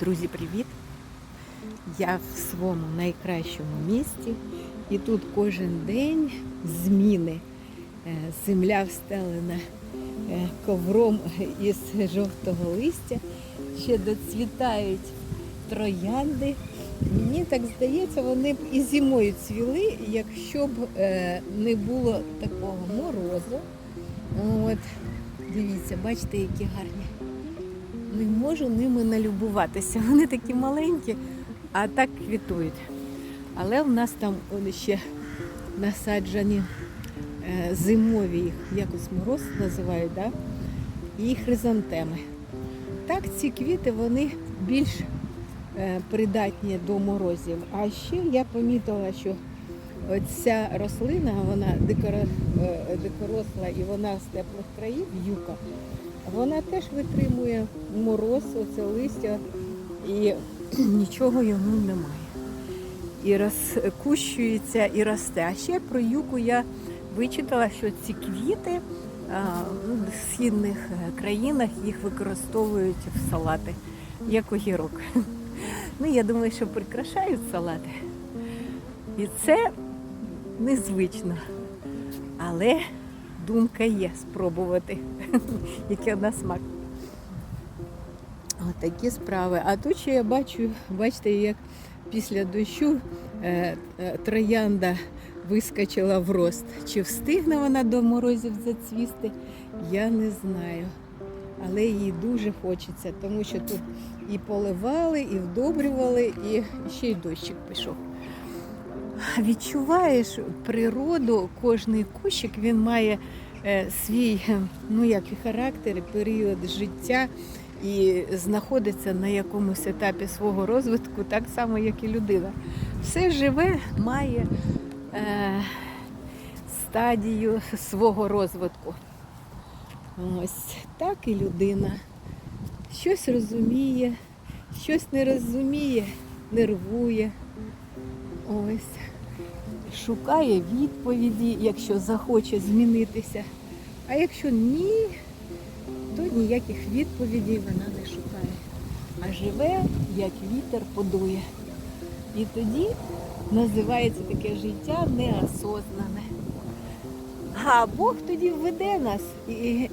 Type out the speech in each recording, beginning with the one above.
Друзі, привіт! Я в своєму найкращому місті, і тут кожен день зміни. Е, Земля встелена е, ковром із жовтого листя, ще доцвітають троянди. Мені так здається, вони б і зимою цвіли, якщо б е, не було такого морозу. От, дивіться, бачите, які гарні не можу ними налюбуватися. Вони такі маленькі, а так квітують. Але в нас там он ще насаджені е, зимові, їх якось мороз називають, да? і хризантеми. Так, ці квіти вони більш е, придатні до морозів. А ще я помітила, що ця рослина, вона е, дикоросла і вона з теплих країв, юка, вона теж витримує мороз, оце листя, і нічого йому немає. І розкущується, і росте. А ще про юку я вичитала, що ці квіти ну, в східних е, країнах їх використовують в салати, як огірок. Ну, я думаю, що прикрашають салати. І це незвично. Але думка є спробувати, який на смак. Отакі справи. А тут ще я бачу, бачите, як після дощу е, е, троянда вискочила в рост. Чи встигне вона до морозів зацвісти, я не знаю. Але їй дуже хочеться, тому що тут і поливали, і вдобрювали, і ще й дощик пішов. Відчуваєш природу, кожний кущик він має е, свій ну як і характер, і період життя і знаходиться на якомусь етапі свого розвитку, так само, як і людина. Все живе має е, стадію свого розвитку. Ось так і людина. Щось розуміє, щось не розуміє, нервує. Ось. Шукає відповіді, якщо захоче змінитися. А якщо ні, то ніяких відповідей вона не шукає. А живе, як вітер подує. І тоді називається таке життя неосознане. А Бог тоді введе нас і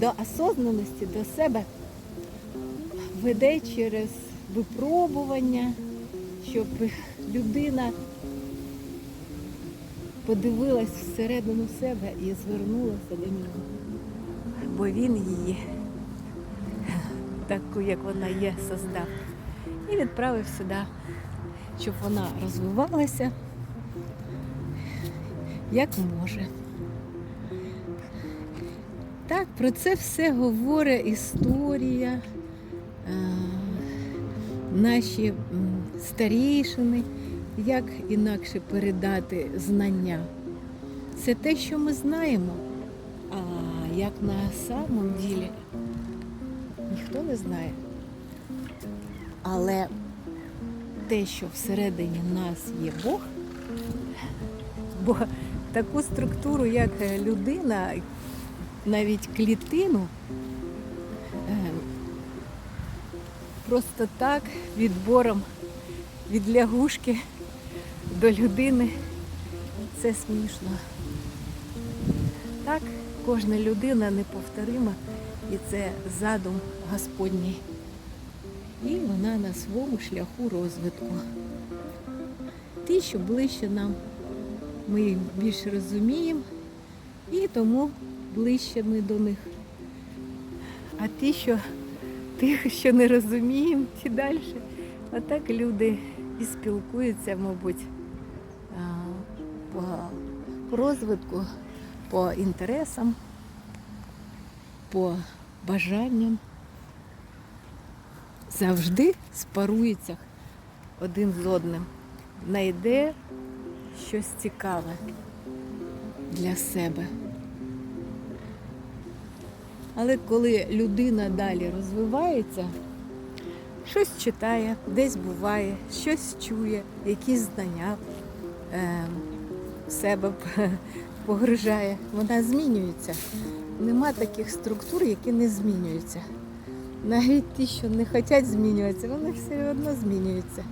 до осознаності, до себе веде через випробування, щоб людина подивилась всередину себе і звернулася до нього. Бо він її, таку, як вона є, создав. І відправив сюди, щоб вона розвивалася як може. Так, про це все говорить історія, е, наші старішини, як інакше передати знання. Це те, що ми знаємо, а як на самом ділі ніхто не знає. Але те, що всередині нас є Бог, бо таку структуру, як людина, навіть клітину, е, просто так відбором від лягушки до людини, це смішно. Так, кожна людина неповторима, і це задум Господній. І вона на своєму шляху розвитку. Ті, що ближче нам, ми їх більше розуміємо, і тому ближче ми до них. А ті, що тих, що не розуміємо, ті далі. Отак люди і спілкуються, мабуть, а, по, розвитку, по інтересам, по бажанням. Завжди спаруються один з одним. Найде щось цікаве для себе. Але коли людина далі розвивається, щось читає, десь буває, щось чує, якісь знання е, себе погружає, вона змінюється. Нема таких структур, які не змінюються. Навіть ті, що не хочуть змінюватися, вони все одно змінюються.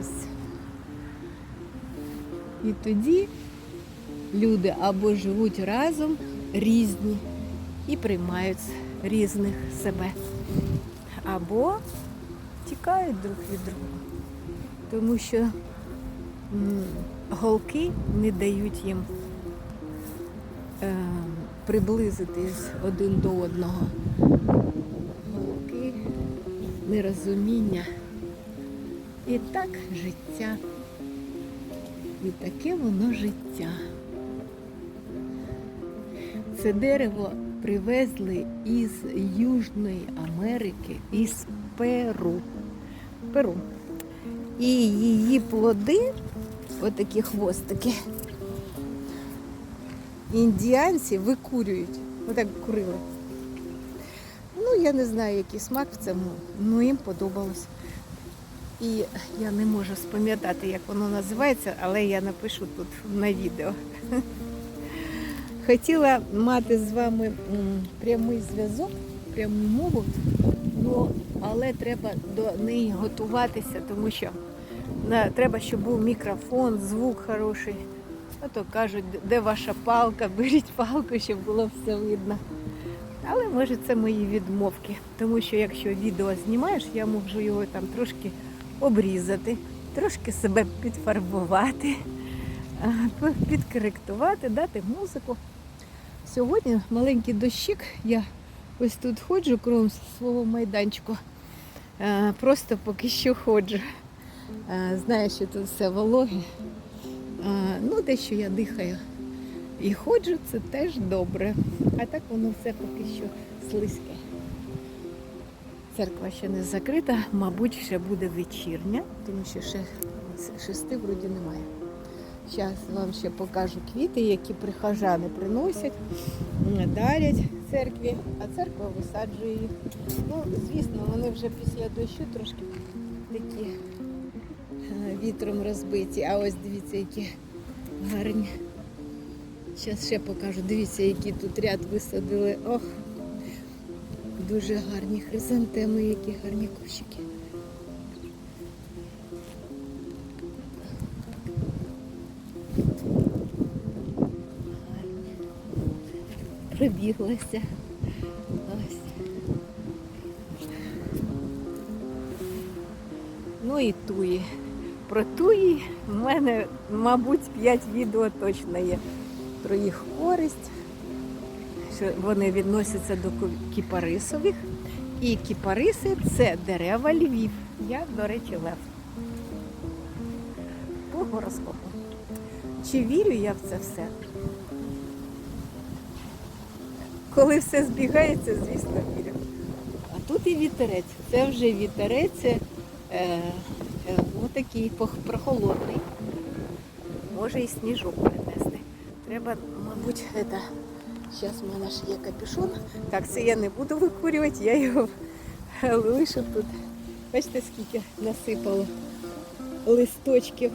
Ось. І тоді люди або живуть разом різні і приймають різних себе, або тікають друг від друга. Тому що голки не дають їм е, приблизитись один до одного. Голки, нерозуміння. І так життя. І таке воно життя. Це дерево привезли із Южної Америки, із Перу. Перу. І її плоди, отакі хвостики, індіанці викурюють. Отак курили. Ну, я не знаю, який смак в цьому, ну їм подобалось. І я не можу спам'ятати, як воно називається, але я напишу тут на відео. Хотіла мати з вами прямий зв'язок, пряму мову, ну, але треба до неї готуватися, тому що треба, щоб був мікрофон, звук хороший. А то кажуть, де ваша палка, беріть палку, щоб було все видно. Але може це мої відмовки, тому що якщо відео знімаєш, я можу його там трошки обрізати, трошки себе підфарбувати, підкоректувати, дати музику. Сьогодні маленький дощик, я ось тут ходжу кром свого майданчику. Е, Просто поки що ходжу. Е, Знаю, що тут все вологе. Е, Ну, дещо я дихаю. І ходжу, це теж добре. А так воно все поки що слизьке. Церква ще не закрита, мабуть, ще буде вечірня, тому що ще шести вроді немає. Зараз вам ще покажу квіти, які прихожани приносять, дарять церкві, а церква висаджує їх. Ну, звісно, вони вже після дощу трошки такі е, вітром розбиті. А ось дивіться, які гарні. Зараз ще покажу. Дивіться, які тут ряд висадили. Ох, дуже гарні хризантеми, які гарні кущики. Прибіглася. Ось. Ну і туї. Про туї в мене, мабуть, 5 відео точно є про їх користь, що вони відносяться до кіпарисових. І кіпариси це дерева Львів. Я, до речі, лев. По гороскопу. Чи вірю я в це все? Коли все збігається, звісно, вірю. А тут і вітерець. Це вже вітерець е, е, ну, такий прохолодний. Може і сніжок принести. Треба, мабуть, это... зараз в мене ж є капюшон. Так, це я не буду викурювати, я його лишу тут. Бачите, скільки насипало листочків.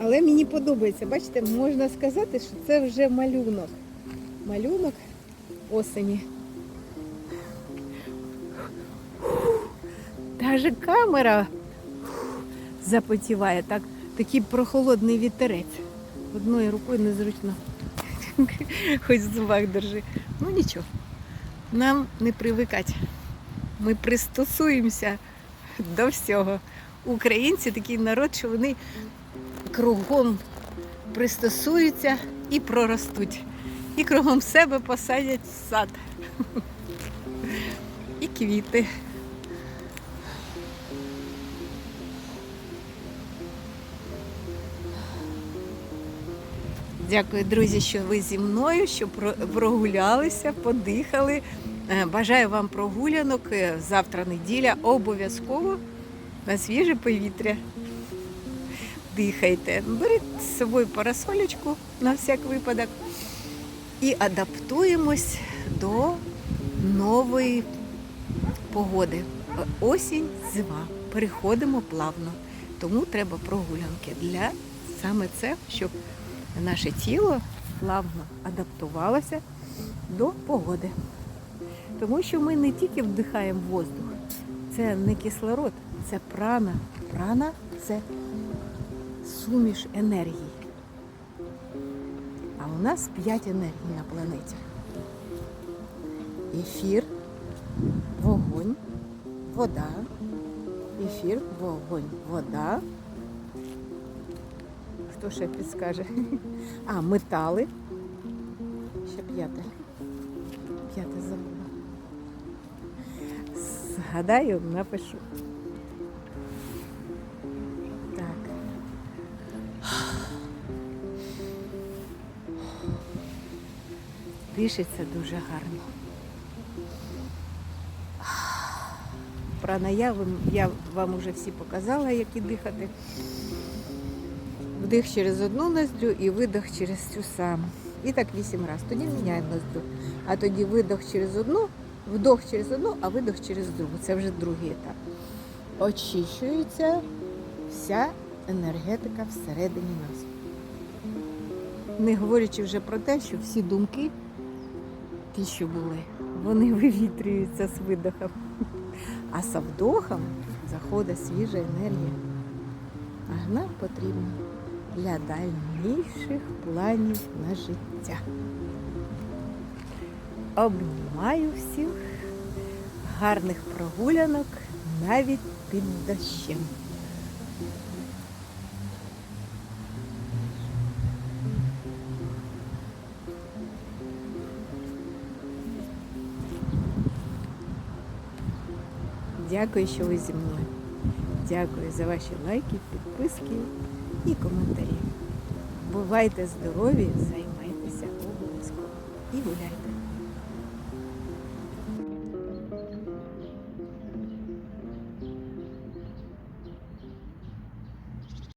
Але мені подобається, бачите, можна сказати, що це вже малюнок. Малюнок осені. Даже камера запотіває, так, такий прохолодний вітерець. Одною рукою незручно. Хоч в зубах держи. Ну нічого. Нам не привикати. Ми пристосуємося до всього. Українці такий народ, що вони кругом пристосуються і проростуть. І кругом себе посадять сад. І квіти. Дякую, друзі, що ви зі мною, що про- прогулялися, подихали. Е, Бажаю вам прогулянок. Е, Завтра неділя. Обов'язково на свіже повітря. Дихайте. Беріть з собою парасолечку на всяк випадок і адаптуємось до нової погоди. Осінь, зима. Переходимо плавно. Тому треба прогулянки для саме це, щоб наше тіло плавно адаптувалося до погоди. Тому що ми не тільки вдихаємо воздух, це не кислород, це прана. Прана це суміш енергії. У нас п'ять енергій на планеті. Ефір, вогонь, вода, ефір, вогонь, вода. Хто ще підскаже? А, метали. Ще п'яте. П'яте забула. Згадаю, напишу. Дишиться дуже гарно. Пранаявим я вам уже всі показала, як і дихати. Вдих через одну ноздрю і видих через цю саму. І так вісім разів. Тоді міняємо ноздрю. А тоді видох через одну, вдох через одну, а видох через другу. Це вже другий етап. Очищується вся енергетика всередині нас. Не говорячи вже про те, що всі думки, ті, що були, вони вивітрюються з видохом. А з вдохом заходить свіжа енергія. А нам потрібно для дальніших планів на життя. Обнімаю всіх, гарних прогулянок навіть під дощем. Дякую, що ви зі мною. Дякую за ваші лайки, підписки і коментарі. Бувайте здорові, займайтеся обов'язково і гуляйте.